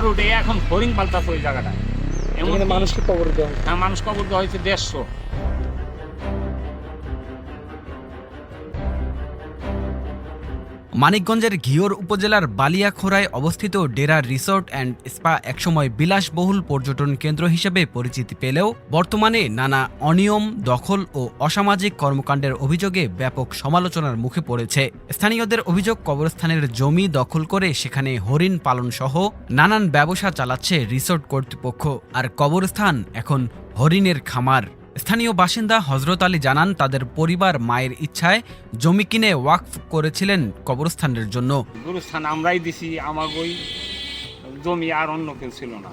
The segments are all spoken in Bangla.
ঘর উঠে এখন হরিং পাল্টা ওই জায়গাটা এমন মানুষকে কবর দেওয়া হ্যাঁ, মানুষ কবর দেওয়া হয়েছে দেড়শো। মানিকগঞ্জের ঘিওর উপজেলার বালিয়াখোরায় অবস্থিত ডেরা রিসোর্ট অ্যান্ড স্পা একসময় বিলাসবহুল পর্যটন কেন্দ্র হিসেবে পরিচিতি পেলেও বর্তমানে নানা অনিয়ম, দখল ও অসামাজিক কর্মকাণ্ডের অভিযোগে ব্যাপক সমালোচনার মুখে পড়েছে। স্থানীয়দের অভিযোগ, কবরস্থানের জমি দখল করে সেখানে হরিণ পালন সহ নানান ব্যবসা চালাচ্ছে রিসোর্ট কর্তৃপক্ষ। আর কবরস্থান এখন হরিণের খামার। স্থানীয় বাসিন্দা হজরত আলী জানান তাদের পরিবার মায়ের ইচ্ছায় জমি কিনে ওয়াকফ করেছিলেন কবরস্থানের জন্য। গুরুস্থান আমরাই দিছি আমার বই জমি আর অন্য কেউ ছিল না।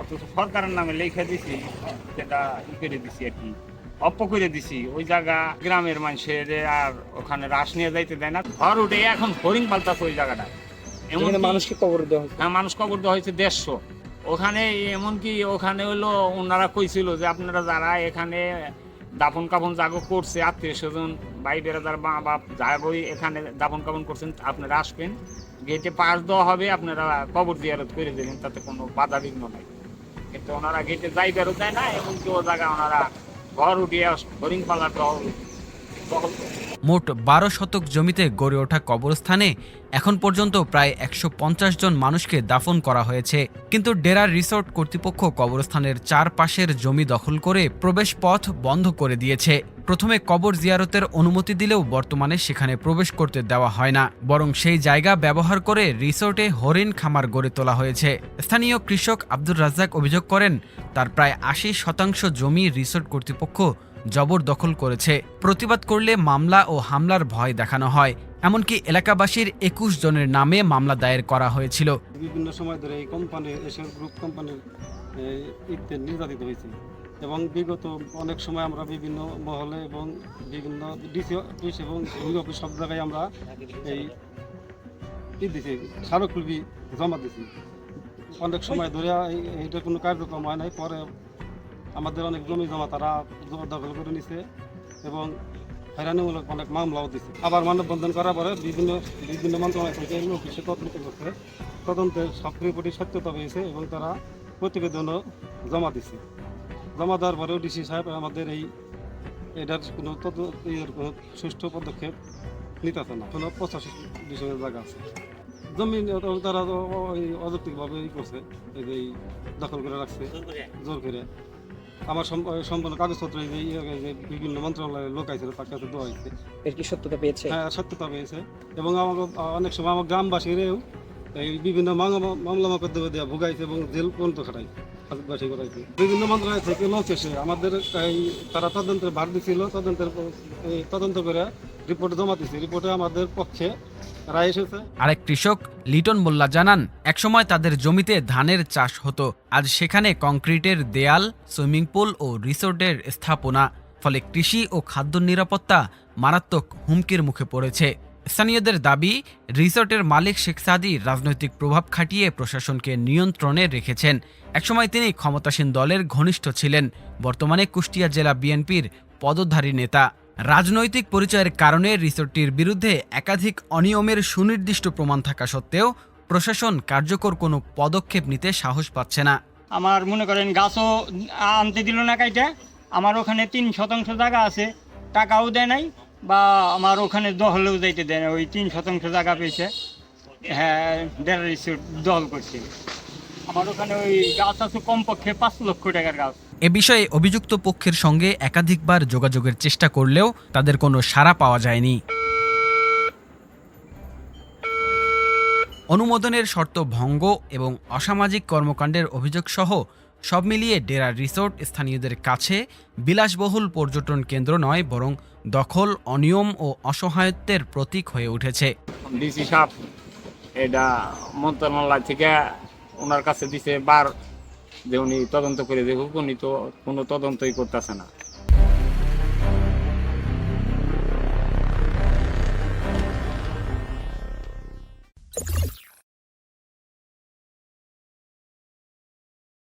অথচ সরকারের নামে লেখা দিছি সেটা ই করে দিছি আর কি অপ্প করে দিছি। ওই জায়গা গ্রামের মানুষের আর ওখানে রাস নিয়ে যাইতে দেয় না। ঘর উঠে এখন হরিং পাল্টাছে ওই জায়গাটা এমন মানুষকে কবর দেওয়া হয়। হ্যাঁ মানুষ কবর দেওয়া হয়েছে দেড়শো। ওখানে এমনকি ওখানে হলো ওনারা কইছিল যে আপনারা যারা এখানে দাফন কাফন জাগো করছে, আত্মীয় স্বজন, ভাই বেড়াদার মা বাপ যাগোই এখানে দাফন কাফন করছেন, আপনারা আসবেন গেটে পাস দেওয়া হবে, আপনারা কবর জিয়ারত করে দেবেন, তাতে কোনো বাধা বিঘ্ন নাই কিন্তু ওনারা গেটে যাই বেরো দেয় না, এমনকি ও জায়গায় ওনারা ঘর উঠিয়ে হরিং পালার। মোট বারো শতক জমিতে গড়ে ওঠা কবরস্থানে এখন পর্যন্ত প্রায় একশো পঞ্চাশ জন মানুষকে দাফন করা হয়েছে। কিন্তু ডেরার রিসোর্ট কর্তৃপক্ষ কবরস্থানের চারপাশের জমি দখল করে প্রবেশ পথ বন্ধ করে দিয়েছে। প্রথমে কবর জিয়ারতের অনুমতি দিলেও বর্তমানে সেখানে প্রবেশ করতে দেওয়া হয় না। বরং সেই জায়গা ব্যবহার করে রিসোর্টে হরিণ খামার গড়ে তোলা হয়েছে। স্থানীয় কৃষক আব্দুর রাজ্জাক অভিযোগ করেন, তার প্রায় আশি শতাংশ জমি রিসোর্ট কর্তৃপক্ষ জবরদখল করেছে। প্রতিবাদ করলে মামলা ও হামলার ভয় দেখানো হয়। এমনকি এলাকাবাসীর একুশ জনের নামে মামলা দায়ের করা হয়েছিল। বিভিন্ন সময় ধরে এই কোম্পানি এশিয়ান গ্রুপ কোম্পানির নির্যাতিত হয়েছে এবং বিগত অনেক সময় আমরা বিভিন্ন মহলে এবং বিভিন্ন ডিসি অফিস এবং অফিস সব জায়গায় আমরা এই দিছি, স্মারকলিপি জমা দিছি। অনেক সময় ধরে এটা কোনো কার্যক্রম হয় নাই, পরে আমাদের অনেক জমি জমা তারা জোর দখল করে নিছে এবং হয়রানিমূলক অনেক মামলাও দিছে। আবার মানববন্ধন করার পরে বিভিন্ন বিভিন্ন মন্ত্রণালয় থেকে লোক এসে তদন্ত করছে। তদন্তের সব রিপোর্টই সত্যতা পেয়েছে এবং তারা প্রতিবেদনও জমা দিছে। জমা দেওয়ার পরেও ডিসি সাহেব আমাদের এই এটার কোনো তদ ইয়ের কোনো সুষ্ঠু পদক্ষেপ নিতেছে না। কোনো পঁচাশি বিষয়ের জায়গা আছে। জমি তারা অযৌক্তিকভাবে ই করছে এই দখল করে রাখছে জোর করে। আমার সম- সম্পূর্ণ কাগজপত্র এই যে যে বিভিন্ন মন্ত্রণালয়ের লোক আইছিল তার কাছে দেওয়া হয়েছে। এর কি সত্যতা পেয়েছে? হ্যাঁ সত্যতা পেয়েছে। এবং আমার অনেক সময় আমার গ্রামবাসীরাও এই বিভিন্ন মামলা মকদ্দমে দেওয়া ভোগাইছে এবং জেল পর্যন্ত খাটাইছে হাজতবাসী করাইছে। বিভিন্ন মন্ত্রণালয় থেকে লোক এসে আমাদের এই তারা তদন্তের ভার দিচ্ছিল তদন্তের তদন্ত করে রিপোর্ট জমা রিপোর্টে আমাদের পক্ষে রায় এসেছে। আরেক কৃষক লিটন মোল্লা জানান, একসময় তাদের জমিতে ধানের চাষ হতো, আজ সেখানে কংক্রিটের দেয়াল, সুইমিং পুল ও রিসোর্টের স্থাপনা। ফলে কৃষি ও খাদ্য নিরাপত্তা মারাত্মক হুমকির মুখে পড়েছে। স্থানীয়দের দাবি, রিসোর্টের মালিক শেখ সাদি রাজনৈতিক প্রভাব খাটিয়ে প্রশাসনকে নিয়ন্ত্রণে রেখেছেন। একসময় তিনি ক্ষমতাসীন দলের ঘনিষ্ঠ ছিলেন, বর্তমানে কুষ্টিয়া জেলা বিএনপির পদধারী নেতা। রাজনৈতিক পরিচয়ের কারণে রিসোর্টটির বিরুদ্ধে একাধিক অনিয়মের সুনির্দিষ্ট প্রমাণ থাকা সত্ত্বেও প্রশাসন কার্যকর কোনো পদক্ষেপ নিতে সাহস পাচ্ছে না। আমার মনে করেন গাছও আনতে দিল না কাইটা। আমার ওখানে তিন শতাংশ জায়গা আছে, টাকাও দেয় নাই, বা আমার ওখানে দহলেও যাইতে দেয় না, ওই তিন শতাংশ জায়গা পেয়েছে। হ্যাঁ দেড় দল করছে। আমার ওখানে ওই গাছ আছে কমপক্ষে পাঁচ লক্ষ টাকার গাছ। এ বিষয়ে অভিযুক্ত পক্ষের সঙ্গে একাধিকবার যোগাযোগের চেষ্টা করলেও তাদের কোনো সাড়া পাওয়া যায়নি। অনুমোদনের শর্ত ভঙ্গ এবং অসামাজিক কর্মকাণ্ডের অভিযোগ সহ সব মিলিয়ে ডেরা রিসোর্ট স্থানীয়দের কাছে বিলাসবহুল পর্যটন কেন্দ্র নয়, বরং দখল, অনিয়ম ও অসহায়ত্বের প্রতীক হয়ে উঠেছে। ডিসি সাহেব এটা মন্ত্রণালয় থেকে ওনার কাছে দিছে বার যে উনি তদন্ত করে দেখুক উনি তো কোনো তদন্তই করতেছে না।